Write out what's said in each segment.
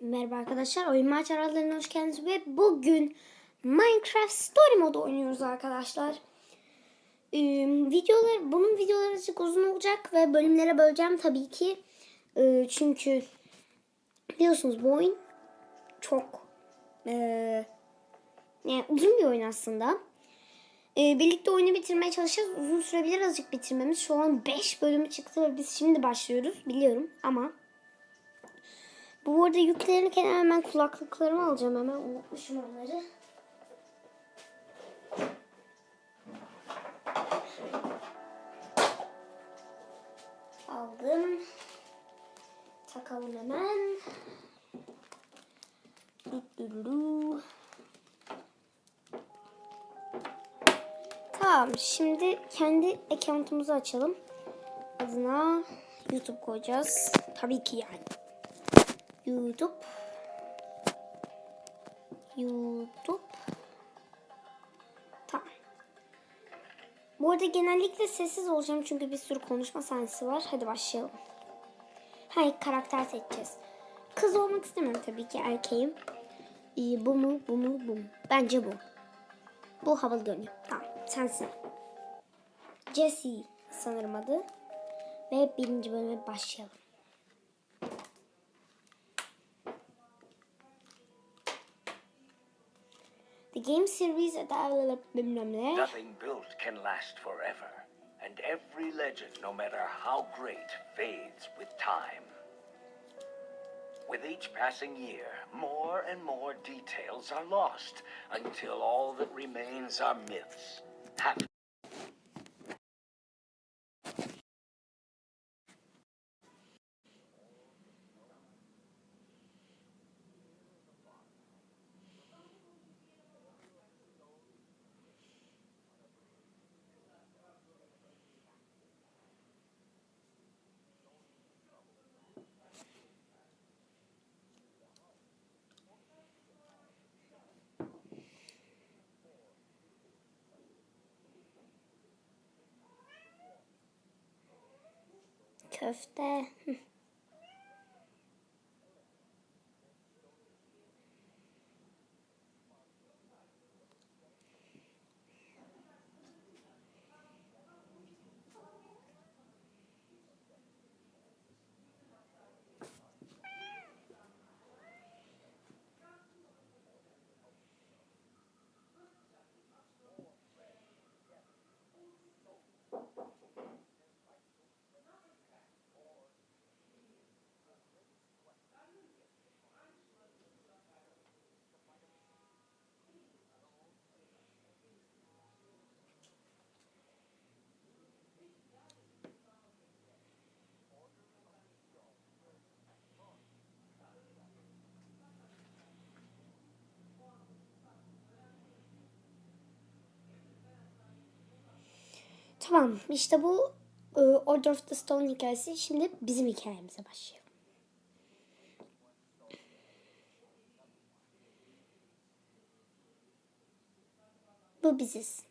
Merhaba arkadaşlar, Oyun Maç aralarına hoş geldiniz ve bugün Minecraft Story modu oynuyoruz arkadaşlar. Ee, videolar, bunun videoları azıcık uzun olacak ve bölümlere böleceğim tabii ki. Ee, çünkü biliyorsunuz bu oyun çok ee, yani uzun bir oyun aslında. Ee, birlikte oyunu bitirmeye çalışacağız. Uzun sürebilir azıcık bitirmemiz. Şu an 5 bölümü çıktı ve biz şimdi başlıyoruz biliyorum ama bu arada yüklenirken hemen kulaklıklarımı alacağım hemen unutmuşum onları. Aldım. Takalım hemen. Tamam şimdi kendi account'umuzu açalım. Adına YouTube koyacağız. Tabii ki yani. YouTube. YouTube. Tamam. Bu arada genellikle sessiz olacağım çünkü bir sürü konuşma sahnesi var. Hadi başlayalım. Hayır karakter seçeceğiz. Kız olmak istemiyorum tabii ki erkeğim. Ee, bu mu bu mu bu mu? Bence bu. Bu havalı görünüyor. Tamam sensin. Jessie sanırım adı. Ve birinci bölüme başlayalım. The game series ne. Nothing built can last forever, and every legend, no matter how great, fades with time. With each passing year, more and more details are lost until all that remains are myths. Half Hofte. Tamam işte bu e, Order of the Stone hikayesi. Şimdi bizim hikayemize başlıyor. Bu biziz.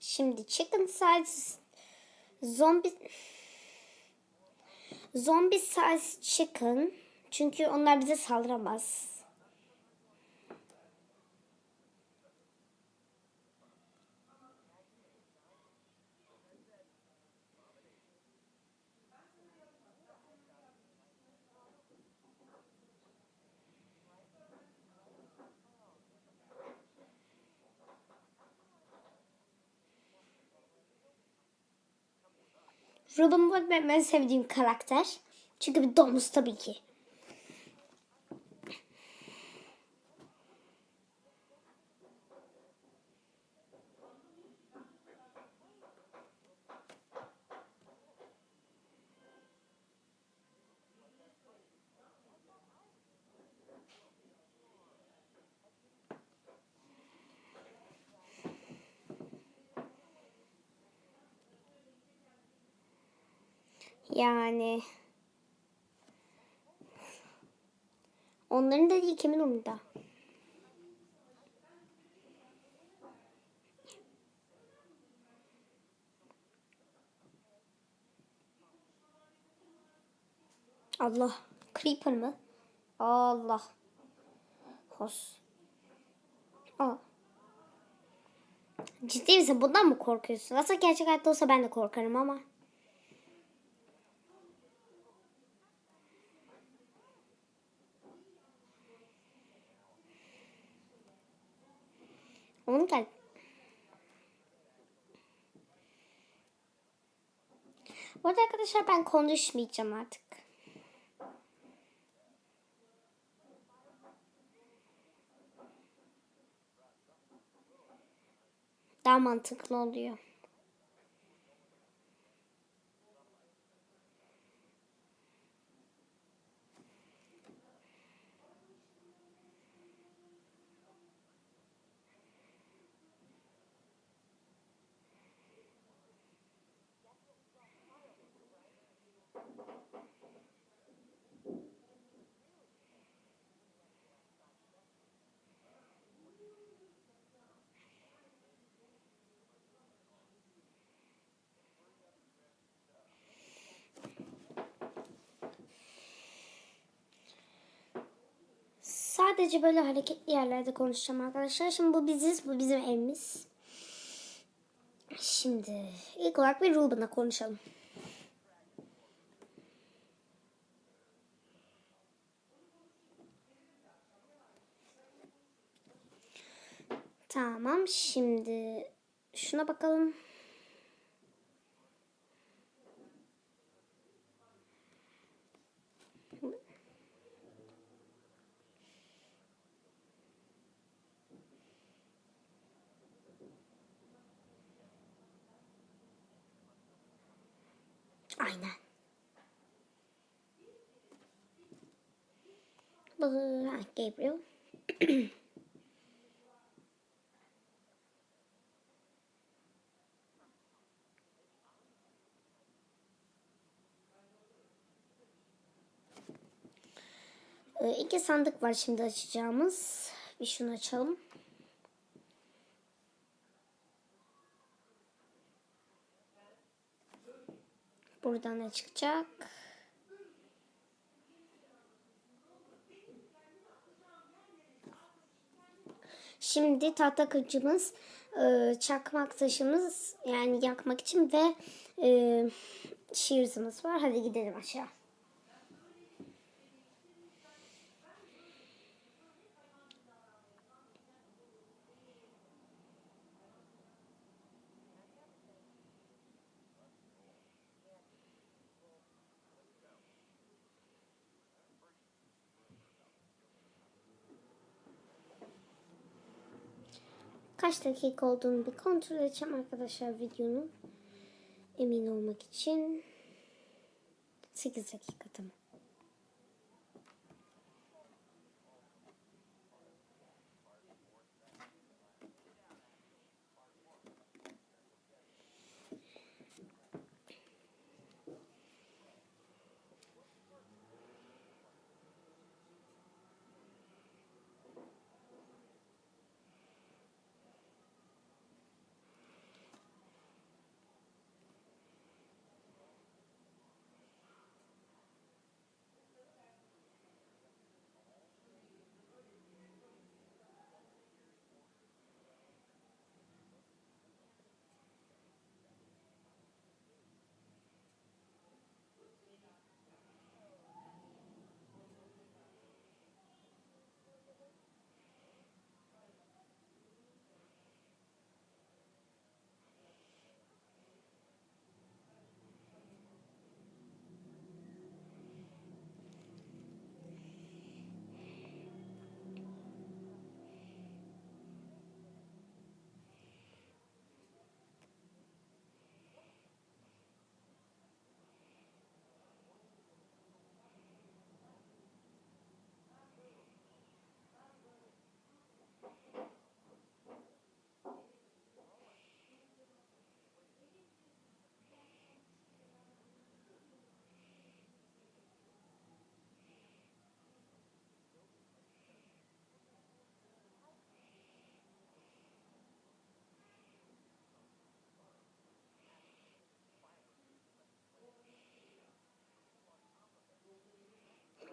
Şimdi chicken size zombi zombi size chicken çünkü onlar bize saldıramaz. Robin Hood benim en sevdiğim karakter. Çünkü bir domuz tabii ki. Yani onların da değil kimin umurunda? Allah. Creeper mı? Allah. Hos. Aa. Ciddi misin? Bundan mı korkuyorsun? Aslında gerçek hayatta olsa ben de korkarım ama. Gel. Bu arada arkadaşlar ben konuşmayacağım artık. Daha mantıklı oluyor. Sadece böyle hareketli yerlerde konuşacağım arkadaşlar. Şimdi bu biziz, bu bizim evimiz. Şimdi ilk olarak bir Ruben'la konuşalım. Tamam şimdi şuna bakalım. Aynen. Gabriel. Ee, İki sandık var şimdi açacağımız. Bir şunu açalım. Buradan ne çıkacak? Şimdi tahta kılıcımız, e, çakmak taşımız yani yakmak için ve e, shears'ımız var. Hadi gidelim aşağı. Kaç dakika olduğunu bir kontrol edeceğim arkadaşlar videonun. Emin olmak için. 8 dakika tamam.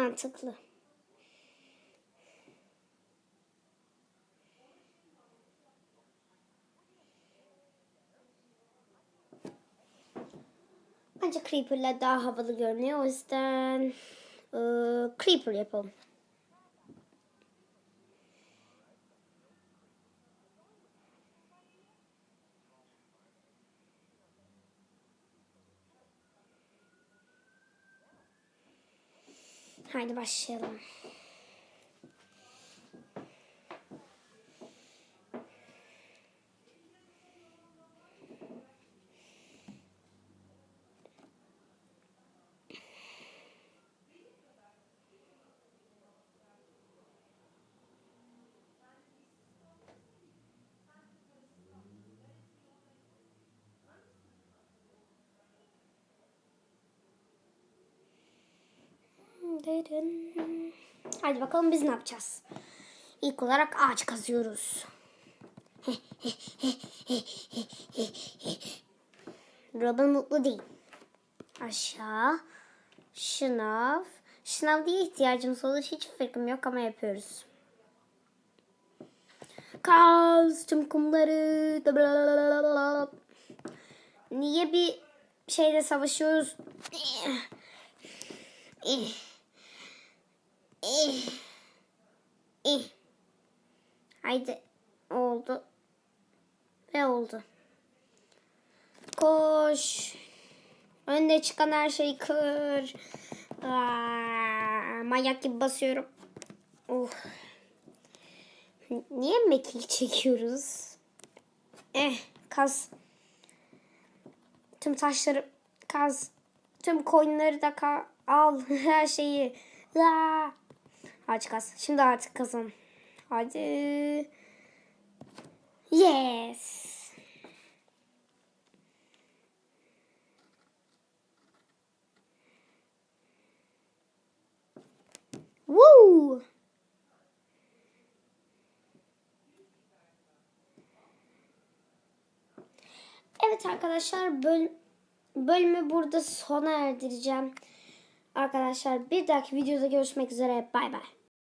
Mantıklı. Bence Creeper'la daha havalı görünüyor. O yüzden eee, Creeper yapalım. Haydi başlayalım. Hadi bakalım biz ne yapacağız? İlk olarak ağaç kazıyoruz. Robin mutlu değil. Aşağı. Şınav. Şınav diye ihtiyacımız olur. Hiç fikrim yok ama yapıyoruz. Kaz tüm kumları. Niye bir şeyle savaşıyoruz? İh. İh. İh. Haydi. Oldu. Ve oldu. Koş. Önde çıkan her şeyi kır. Aa, manyak gibi basıyorum. Oh. Niye mekil çekiyoruz? Eh, kaz. Tüm taşları kaz. Tüm koyunları da ka- al. Her şeyi. Aa. Hadi kaz. Şimdi artık kazan. Hadi. Yes. Woo! Evet arkadaşlar böl bölümü burada sona erdireceğim. Arkadaşlar bir dahaki videoda görüşmek üzere. Bay bay.